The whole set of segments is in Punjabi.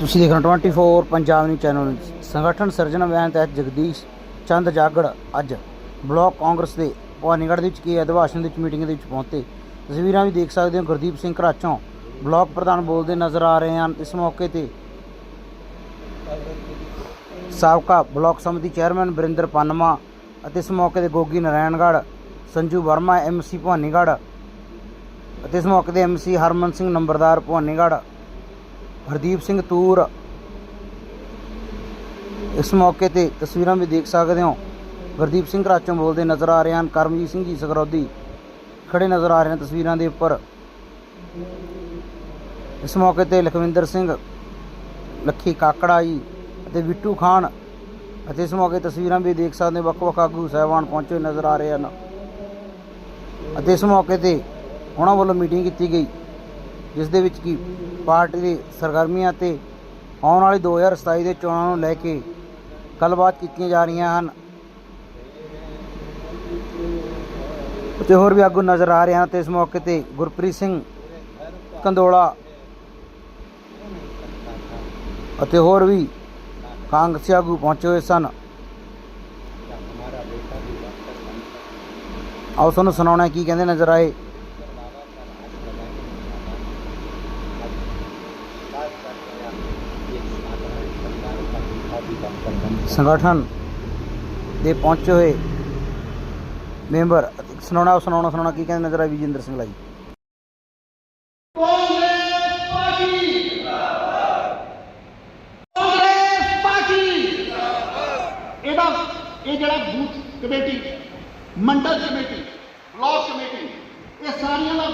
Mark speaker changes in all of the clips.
Speaker 1: ਤੁਸੀਂ ਦੇਖ ਰਹੇ ਹੋ 24 ਪੰਜਾਬ ਨਿਊਜ਼ ਚੈਨਲ ਸੰਗਠਨ ਸਰਜਨ ਅਭਿਆਨ ਤਹਿਤ ਜਗਦੀਸ਼ ਚੰਦ ਜਾਗੜ ਅੱਜ ਬਲਾਕ ਕਾਂਗਰਸ ਦੇ ਭਵਾਨੀਗੜ੍ਹ ਦੇ ਵਿੱਚ ਕੀ ਅਧਿਵਾਸ਼ਨ ਦੇ ਵਿੱਚ ਮੀਟਿੰਗ ਦੇ ਵਿੱਚ ਪਹੁੰਚੇ। ਤਸਵੀਰਾਂ ਵੀ ਦੇਖ ਸਕਦੇ ਹੋ। ਗੁਰਦੀਪ ਸਿੰਘ ਘਰਾਚੋਂ ਬਲਾਕ ਪ੍ਰਧਾਨ ਬੋਲਦੇ ਨਜ਼ਰ ਆ ਰਹੇ ਹਨ। ਇਸ ਮੌਕੇ ਤੇ ਸਾਬਕਾ ਬਲਾਕ ਸਮਿਤੀ ਚੇਅਰਮੈਨ ਬਰਿੰਦਰ ਪਨਮਾ ਅਤੇ ਇਸ ਮੌਕੇ ਤੇ ਗੋਗੀ ਨਾਰਾਇਣਗੜ੍ਹ ਸੰਜੂ ਵਰਮਾ ਐਮਸੀ ਭਵਾਨੀਗੜ੍ਹ ਅਤੇ ਇਸ ਮੌਕੇ ਤੇ ਐਮਸੀ ਹਰਮਨ ਸਿੰਘ ਨੰਬਰਦਾਰ ਭਵਾਨੀਗੜ੍ਹ ਹਰਦੀਪ ਸਿੰਘ ਤੂਰ, ਇਸ ਮੌਕੇ ਤੇ ਤਸਵੀਰਾਂ ਵੀ ਦੇਖ ਸਕਦੇ ਹੋ। ਗੁਰਦੀਪ ਸਿੰਘ ਰਾਚੋਂ ਬੋਲਦੇ ਨਜ਼ਰ ਆ ਰਹੇ ਹਨ। ਕਰਮਜੀਤ ਸਿੰਘ ਜੀ ਸਗਰੌਦੀ ਖੜੇ ਨਜ਼ਰ ਆ ਰਹੇ ਹਨ ਤਸਵੀਰਾਂ ਦੇ ਉੱਪਰ। ਇਸ ਮੌਕੇ ਤੇ ਲਖਵਿੰਦਰ ਸਿੰਘ, ਲੱਖੀ ਕਾਕੜਾ ਜੀ ਅਤੇ ਬਿੱਟੂ ਖਾਨ ਅਤੇ ਇਸ ਮੌਕੇ ਤਸਵੀਰਾਂ ਵੀ ਦੇਖ ਸਕਦੇ ਹੋ। ਵੱਖ-ਵੱਖ ਆਗੂ ਸਾਹਿਬਾਨ ਪਹੁੰਚੇ ਨਜ਼ਰ ਆ ਰਹੇ ਹਨ। ਅਤੇ ਇਸ ਮੌਕੇ ਤੇ ਉਹਨਾਂ ਵੱਲੋਂ ਮੀਟਿੰਗ ਕੀਤੀ ਗਈ। ਜਿਸ ਦੇ ਵਿੱਚ ਕੀ ਪਾਰਟੀ ਦੇ ਸਰਗਰਮੀਆਂ ਤੇ ਆਉਣ ਵਾਲੀ 2027 ਦੇ ਚੋਣਾਂ ਨੂੰ ਲੈ ਕੇ ਗੱਲਬਾਤ ਕੀਤੀਆਂ ਜਾ ਰਹੀਆਂ ਹਨ। ਤੇ ਹੋਰ ਵੀ ਆਗੂ ਨਜ਼ਰ ਆ ਰਹੇ ਹਨ ਤੇ ਇਸ ਮੌਕੇ ਤੇ ਗੁਰਪ੍ਰੀਤ ਸਿੰਘ ਕੰਦੋਲਾ ਅਤੇ ਹੋਰ ਵੀ ਕਾਂਗਰਸੀ ਆਗੂ ਪਹੁੰਚੇ ਹੋਏ ਸਨ। ਆਓ, ਤੁਹਾਨੂੰ ਸੁਣਾਉਣਾ ਕੀ ਕਹਿੰਦੇ ਨਜ਼ਰ ਆਏ। ਸੰਗਠਨ ਦੇ ਪਹੁੰਚੇ ਹੋਏ ਮੈਂਬਰ ਸੁਣਾਉਣਾ ਸੁਣਾਉਣਾ ਸੁਣਾਉਣਾ ਕੀ ਕਹਿੰਦੇ ਨਜ਼ਰ ਆਏ ਵਿਜੇਂਦਰ ਸਿੰਘ ਲਾਈ?
Speaker 2: ਇਹ ਜਿਹੜਾ booth committee, mandal committee, block committee, ਇਹ ਸਾਰੀਆਂ ਦਾ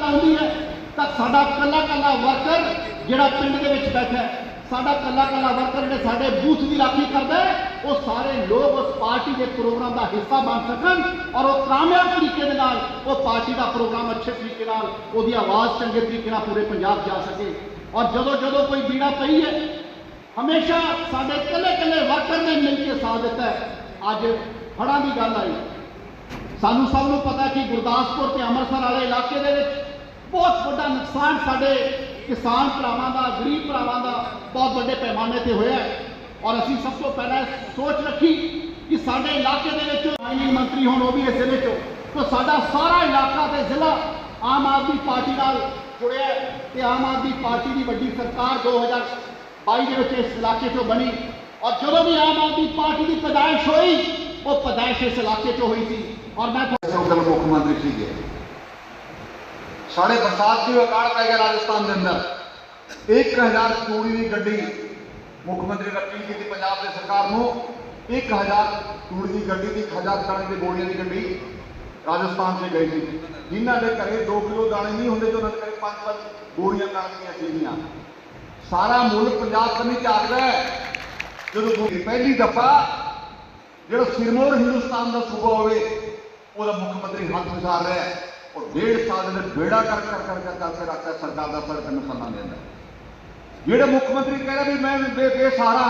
Speaker 2: ਗੱਲ ਹੈ। ਤਾਂ ਸਾਡਾ ਕੱਲਾ ਕੱਲਾ ਵਰਕਰ ਜਿਹੜਾ ਪਿੰਡ ਦੇ ਵਿੱਚ ਬੈਠਾ ਹੈ ਸਾਡਾ ਕੱਲਾ ਕੱਲਾ ਵਰਕਰ ਜਿਹੜੇ ਸਾਡੇ ਬੂਥ ਦੀ ਰਾਖੀ ਕਰਦਾ ਹੈ ਉਹ ਸਾਰੇ ਲੋਕ ਉਸ ਪਾਰਟੀ ਦੇ ਪ੍ਰੋਗਰਾਮ ਦਾ ਹਿੱਸਾ ਬਣ ਸਕਣ ਔਰ ਉਹ ਕਾਮਯਾਬ ਤਰੀਕੇ ਦੇ ਨਾਲ ਉਹ ਪਾਰਟੀ ਦਾ ਪ੍ਰੋਗਰਾਮ ਅੱਛੇ ਤਰੀਕੇ ਨਾਲ ਉਹਦੀ ਆਵਾਜ਼ ਚੰਗੇ ਤਰੀਕੇ ਨਾਲ ਪੂਰੇ ਪੰਜਾਬ ਜਾ ਸਕੇ ਔਰ ਜਦੋਂ ਜਦੋਂ ਕੋਈ ਬੀੜਾ ਪਈ ਹੈ ਹਮੇਸ਼ਾ ਸਾਡੇ ਇਕੱਲੇ ਇਕੱਲੇ ਵਰਕਰ ਨੇ ਮਿਲ ਕੇ ਸਾਥ ਦਿੱਤਾ ਹੈ ਅੱਜ ਹੜ੍ਹਾਂ ਦੀ ਗੱਲ ਆਈ ਸਾਨੂੰ ਸਭ ਨੂੰ ਪਤਾ ਕਿ ਗੁਰਦਾਸਪੁਰ ਤੇ ਅੰਮ੍ਰਿਤਸਰ ਵਾਲੇ ਇਲਾਕੇ ਦੇ ਵਿੱਚ ਬਹੁਤ ਵੱਡਾ ਨੁਕਸਾਨ ਸਾਡੇ ਕਿਸਾਨ ਭਰਾਵਾਂ ਦਾ, ਗਰੀਬ ਭਰਾਵਾਂ ਦਾ ਬਹੁਤ ਵੱਡੇ ਪੈਮਾਨੇ ਤੇ ਹੋਇਆ ਹੈ। ਔਰ ਅਸੀਂ ਸਭ ਤੋਂ ਪਹਿਲਾਂ ਸੋਚ ਰੱਖੀ ਕਿ ਸਾਡੇ ਇਲਾਕੇ ਦੇ ਵਿੱਚ ਮਾਈਨਿੰਗ ਮੰਤਰੀ ਹੋਣ, ਉਹ ਵੀ ਇਸ ਜ਼ਿਲ੍ਹੇ ਤਾਂ ਸਾਡਾ ਸਾਰਾ ਇਲਾਕਾ ਤੇ ਜ਼ਿਲ੍ਹਾ ਆਮ ਆਦਮੀ ਪਾਰਟੀ ਨਾਲ ਜੁੜਿਆ ਤੇ ਆਮ ਆਦਮੀ ਪਾਰਟੀ ਦੀ ਵੱਡੀ ਸਰਕਾਰ 2022 ਦੇ ਵਿੱਚ ਇਸ ਇਲਾਕੇ ਚੋਂ ਬਣੀ। ਔਰ ਜਦੋਂ ਵੀ ਆਮ ਆਦਮੀ ਪਾਰਟੀ ਦੀ ਪੈਦਾਇਸ਼ ਹੋਈ, ਉਹ ਪੈਦਾਇਸ਼ ਇਸ ਇਲਾਕੇ ਚੋਂ ਹੋਈ ਸੀ। ਔਰ ਮੈਂ ਤੁਹਾਨੂੰ
Speaker 3: ਮੁੱਖ ਮੰਤਰੀ ਸੀਗੇ ਸਾਡੇ ਬਰਸਾਤ ਦੀ ਅਕਾਲ ਪੈ ਗਿਆ ਰਾਜਸਥਾਨ ਦੇ ਅੰਦਰ। 1000 ਤੂੜੀ ਦੀ ਗੱਡੀ ਮੁੱਖ ਮੰਤਰੀ ਨੇ ਅਪੀਲ ਕੀਤੀ ਪੰਜਾਬ ਦੀ ਸਰਕਾਰ ਨੂੰ। 1000 ਤੂੜੀ ਦੀ ਗੱਡੀ ਦੀ 1000 ਕਣਕ ਦੀ ਬੋਰੀਆਂ ਦੀ ਗੱਡੀ ਰਾਜਸਥਾਨ ਸੇ ਗਈ ਸੀ। ਜਿਨ੍ਹਾਂ ਦੇ ਘਰੇ 2 ਕਿਲੋ ਦਾਣੇ ਨਹੀਂ ਹੁੰਦੇ, ਤੇ ਉਹਨਾਂ ਦੇ ਘਰੇ 5-5 ਬੋਰੀਆਂ ਕਣਕ ਸੀਗੀਆਂ। ਸਾਰਾ ਮੁਲਕ ਪੰਜਾਬ ਕੰਨੀ ਝਾਕਦਾ ਹੈ। ਜਦੋਂ ਪਹਿਲੀ ਦਫਾ ਜਿਹੜਾ ਸਿਰਮੌਰ ਹਿੰਦੁਸਤਾਨ ਦਾ ਸੂਬਾ ਹੋਵੇ, ਉਹਦਾ ਮੁੱਖ ਮੰਤਰੀ ਹੱਥ ਵਿਸਾਰ ਰਿਹਾ ਹੈ। ਉਹ ਡੇਢ ਸਾਲ ਦੇ ਬੇੜਾ ਕਰ ਕਰ ਕਰ ਕਰ ਕਰਕੇ ਰੱਖਦਾ ਸਰਕਾਰ ਦਾ ਪਰ ਤੈਨੂੰ ਸੰਨਾ ਦਿੰਦਾ ਜਿਹੜੇ ਮੁੱਖ ਮੰਤਰੀ ਕਹਿ ਰਿਹਾ ਵੀ ਮੈਂ ਬੇ ਬੇਸਹਾਰਾ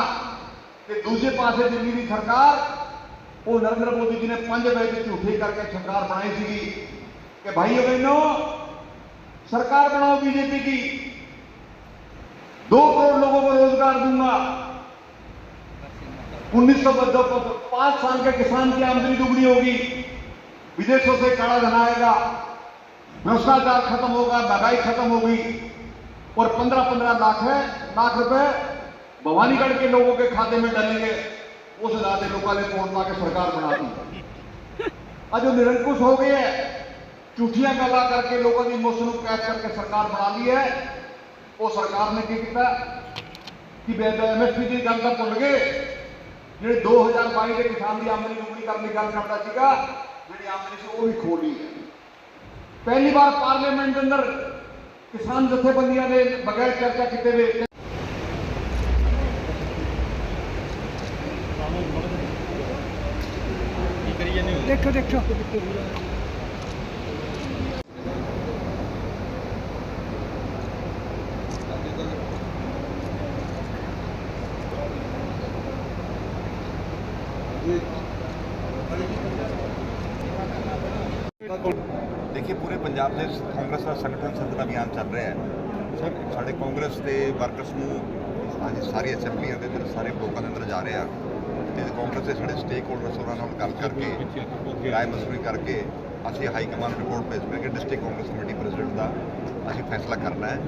Speaker 3: ਤੇ ਦੂਜੇ ਪਾਸੇ ਦਿੱਲੀ ਦੀ ਸਰਕਾਰ ਉਹ ਨਰਿੰਦਰ ਮੋਦੀ ਜੀ ਨੇ ਪੰਜ ਵਜੇ ਝੂਠੀ ਕਰਕੇ ਸਰਕਾਰ ਬਣਾਈ ਸੀਗੀ ਕਿ ਭਾਈ ਬਹਿਨੋ सरकार बनाओ बीजेपी की दो करोड़ लोगों को रोजगार दूंगा उन्नीस सौ पांच साल के किसान की आमदनी दुगनी होगी विदेशों से काला धन आएगा भ्रष्टाचार खत्म होगा महंगाई खत्म होगी और पंद्रह पंद्रह लाख है लाख रुपए भवानीगढ़ के लोगों के खाते में डलेंगे उस राते लोगों ने फोन पा के सरकार बना दी आज जो निरंकुश हो गए है ਝੂਠੀਆਂ ਗੱਲਾਂ ਕਰਕੇ ਲੋਕਾਂ ਦੀ ਮੁੱਸ ਨੂੰ ਕੈਚ ਕਰਕੇ ਸਰਕਾਰ ਬਣਾ ਲਈ ਹੈ ਉਹ ਸਰਕਾਰ ਨੇ ਕੀ ਕੀਤਾ ਕਿ ਐਮਐਸਪੀ ਦੀ ਗੱਲ ਤਾਂ ਭੁੱਲ ਗਏ ਜਿਹੜੇ 2022 ਦੇ ਕਿਸਾਨ ਦੀ ਆਮਦਨੀ ਦੁੱਗਣੀ ਕਰਨ ਦੀ ਗੱਲ ਕਰਦਾ ਸੀਗਾ ਜਿਹੜੀ ਆਮਦਨੀ ਸੀ ਉਹ ਵੀ ਖੋ ਲਈ ਹੈ ਪਹਿਲੀ ਵਾਰ ਪਾਰਲੀਮੈਂਟ ਦੇ ਅੰਦਰ ਕਿਸਾਨ ਜਥੇਬੰਦੀਆਂ ਦੇ ਬਗੈਰ ਚਰਚਾ ਕੀਤੇ ਹੋਏ
Speaker 1: ਦੇਖੋ ਦੇਖੋ।
Speaker 4: ਦੇਖिए ਪੂਰੇ ਪੰਜਾਬ ਦੇ ਕਾਂਗਰਸ ਦਾ ਸੰਗਠਨ ਸੰਗਠਨ ਅਭਿਆਨ ਚੱਲ ਰਿਹਾ ਹੈ। ਸਰ। ਸਾਡੇ ਕਾਂਗਰਸ ਦੇ ਵਰਕਰਸ ਨੂੰ
Speaker 3: ਅੱਜ ਸਾਰੀ ਅਸੈਂਬਲੀਆਂ ਦੇ ਅੰਦਰ ਸਾਰੇ ਬਲੋਕਾਂ ਦੇ ਅੰਦਰ ਜਾ ਰਹੇ ਆ। ਤੇ ਕਾਂਗਰਸ ਦੇ ਸਾਡੇ ਸਟੇਕ ਹੋਲਡਰਸ ਉਹਨਾਂ ਨਾਲ ਗੱਲ ਕਰਕੇ ਰਾਏ ਮਸੂਰੀ ਕਰਕੇ ਅਸੀਂ ਹਾਈ ਕਮਾਂਡ ਰਿਪੋਰਟ ਭੇਜ ਕੇ ਡਿਸਟ੍ਰਿਕਟ ਕਾਂਗਰਸ ਕਮੇਟੀ ਪ੍ਰੈਜ਼ੀਡੈਂਟ ਦਾ ਅਸੀਂ ਫੈਸਲਾ ਕਰਨਾ ਹੈ।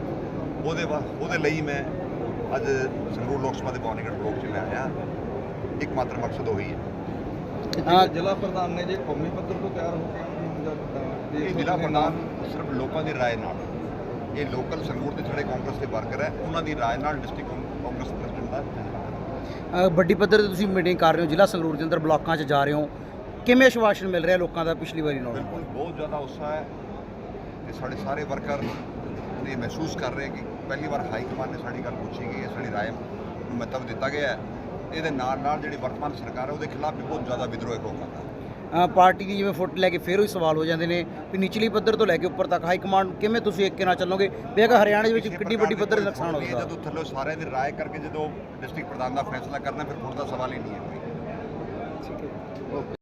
Speaker 3: ਉਹਦੇ ਵਾ ਉਹਦੇ ਲਈ ਮੈਂ ਅੱਜ ਸੰਗਰੂਰ ਲੋਕ ਸਭਾ ਦੇ ਭਵਾਨੀਗੜ੍ਹ ਬਲੋਕ 'ਚ ਮੈਂ ਆਇਆ। ਇੱਕ ਮਾਤਰ ਮਕਸਦ ਉਹੀ ਹੈ
Speaker 1: ਹਾਂ।
Speaker 5: ਜ਼ਿਲ੍ਹਾ ਪ੍ਰਧਾਨ ਨੇ ਜੇ ਕੌਮੀ ਪੱਧਰ ਤੋਂ ਤਿਆਰ ਹੋ ਕੇ
Speaker 3: ਇਹ ਜ਼ਿਲ੍ਹਾ ਪ੍ਰਧਾਨ ਸਿਰਫ ਲੋਕਾਂ ਦੀ ਰਾਏ ਨਾਲ। ਇਹ ਲੋਕਲ ਸੰਗਰੂਰ ਦੇ ਜਿਹੜੇ ਕਾਂਗਰਸ ਦੇ ਵਰਕਰ ਹੈ ਉਹਨਾਂ ਦੀ ਰਾਏ ਨਾਲ ਡਿਸਟ੍ਰਿਕਟ ਕਾਂਗਰਸ ਪ੍ਰੈਜ਼ੀਡੈਂਟ ਦਾ
Speaker 1: ਵੱਡੀ ਪੱਧਰ ਤੇ ਤੁਸੀਂ ਮੀਟਿੰਗ ਕਰ ਰਹੇ ਹੋ ਜ਼ਿਲ੍ਹਾ ਸੰਗਰੂਰ ਦੇ ਅੰਦਰ ਬਲਾਕਾਂ 'ਚ ਜਾ ਰਹੇ ਹੋ। ਕਿਵੇਂ ਆਸ਼ਵਾਸਨ ਮਿਲ ਰਿਹਾ ਲੋਕਾਂ ਦਾ ਪਿਛਲੀ ਵਾਰੀ ਨਾਲੋਂ?
Speaker 3: ਬਿਲਕੁਲ ਬਹੁਤ ਜ਼ਿਆਦਾ ਉਤਸ਼ਾਹ ਹੈ ਤੇ ਸਾਡੇ ਸਾਰੇ ਵਰਕਰ ਇਹ ਮਹਿਸੂਸ ਕਰ ਰਹੇ ਕਿ ਪਹਿਲੀ ਵਾਰ ਹਾਈ ਕਮਾਂਡ ਨੇ ਸਾਡੀ ਗੱਲ ਪੁੱਛੀ ਗਈ ਹੈ ਸਾਡੀ ਰਾਏ ਨੂੰ ਮਹੱਤਵ ਦਿੱਤਾ ਗਿਆ ਹੈ। ਇਹਦੇ ਨਾਲ ਨਾਲ ਜਿਹੜੀ ਵਰਤਮਾਨ ਸਰਕਾਰ ਹੈ ਉਹਦੇ ਖਿਲਾਫ ਵੀ ਬਹੁਤ ਜ਼ਿਆਦਾ ਵਿਦਰੋਹ
Speaker 1: ਅ, ਪਾਰਟੀ ਦੀ ਜਿਵੇਂ ਫੁੱਟ ਲੈ ਕੇ ਫੇਰ ਉਹੀ ਸਵਾਲ ਹੋ ਜਾਂਦੇ ਨੇ ਵੀ ਨਿਚਲੀ ਪੱਧਰ ਤੋਂ ਲੈ ਕੇ ਉੱਪਰ ਤੱਕ ਹਾਈ ਕਮਾਂਡ ਕਿਵੇਂ ਤੁਸੀਂ ਇੱਕ ਨਾਲ ਚੱਲੋਗੇ? ਅਗਰ ਹਰਿਆਣਾ ਦੇ ਵਿੱਚ ਕਿੱਡੀ ਵੱਡੀ
Speaker 3: ਦੀ
Speaker 1: ਪੱਧਰ
Speaker 3: ਕੋਈ
Speaker 1: ਨੁਕਸਾਨ
Speaker 3: ਫੁੱਟ ਨਹੀਂ ਹੈ,
Speaker 1: ਹੋਊਗਾ
Speaker 3: ਜਦੋਂ ਥੱਲੇ ਸਾਰਿਆਂ ਦੀ ਰਾਏ ਕਰਕੇ ਜਦੋਂ ਡਿਸਟ੍ਰਿਕਟ ਪ੍ਰਧਾਨ ਦਾ ਫੈਸਲਾ ਕਰਨਾ ਫਿਰ ਫੁੱਟ ਦਾ ਸਵਾਲ ਹੀ ਨਹੀਂ ਹੈ। ਕੋਈ
Speaker 1: ਠੀਕ ਹੈ।